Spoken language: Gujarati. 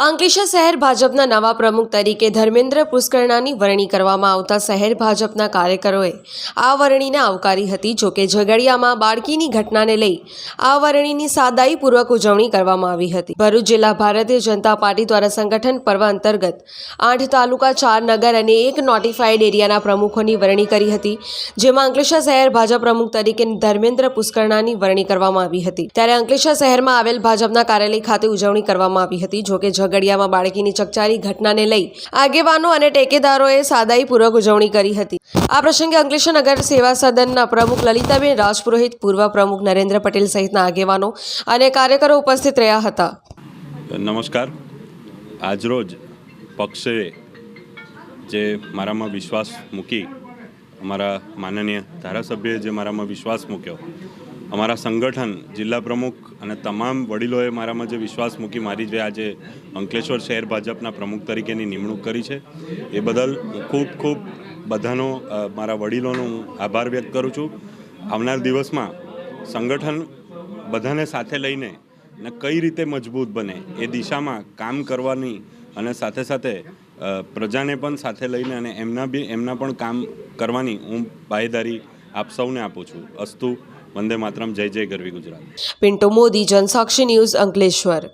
અંકલેશ્વર શહેર ભાજપના નવા પ્રમુખ તરીકે ધર્મેન્દ્ર પુષ્કરણાની વરણી કરવામાં આવતા શહેર ભાજપના કાર્યકરોએ આ વરણીને આવકારી હતી જોકે ઝઘડિયામાં બાળકીની ઘટનાને લઈ આ વરણીની સાદાઈપૂર્વક ઉજવણી કરવામાં આવી હતી. ભરૂચ જિલ્લા ભારતીય જનતા પાર્ટી દ્વારા સંગઠન પર્વ અંતર્ગત આઠ તાલુકા, ચાર નગર અને એક નોટિફાઈડ એરિયાના પ્રમુખોની વરણી કરી હતી, જેમાં અંકલેશ્વર શહેર ભાજપ પ્રમુખ તરીકે ધર્મેન્દ્ર પુષ્કરણાની વરણી કરવામાં આવી હતી. ત્યારે અંકલેશ્વર શહેરમાં આવેલ ભાજપના કાર્યાલય ખાતે ઉજવણી કરવામાં આવી હતી જોકે ઝઘડિયામાં બાળકીની ચકચારી ઘટનાને લઈ આગેવાનો અને ટેકેદારોએ સાદાઈપૂર્વક ઉજવણી કરી હતી. આ પ્રસંગે અંકલેશ્વર સેવા સદનના પ્રમુખ લલિતાબેન રાજપુરોહિત, પૂર્વ પ્રમુખ નરેન્દ્ર પટેલ સહિતના આગેવાનો અને કાર્યકરો ઉપસ્થિત રહ્યા હતા. નમસ્કાર. આજરોજ પક્ષે જે મારામાં વિશ્વાસ મૂકી, અમારા માનનીય ધારાસભ્યએ જે મારામાં વિશ્વાસ મૂક્યો અમારા સંગઠન, જિલ્લા પ્રમુખ અને તમામ વડીલોએ મારામાં જે વિશ્વાસ મૂકી મારી જે આજે અંકલેશ્વર શહેર ભાજપના પ્રમુખ તરીકેની નિમણૂક કરી છે, એ બદલ ખૂબ ખૂબ બધાનો મારા વડીલોનો હું આભાર વ્યક્ત કરું છું. આવનાર દિવસમાં સંગઠન બધાને સાથે લઈને ને કઈ રીતે મજબૂત બને એ દિશામાં કામ કરવાની અને સાથે સાથે પ્રજાને પણ સાથે લઈને અને એમના બી, એમના પણ કામ કરવાની હું બાહેદારી આપ સૌને આપું છું. અસ્તુ વંદે માતરમ જય જય ગરવી ગુજરાત. પિન્ટુ મોદી જનસાક્ષી ન્યૂઝ અંકલેશ્વર.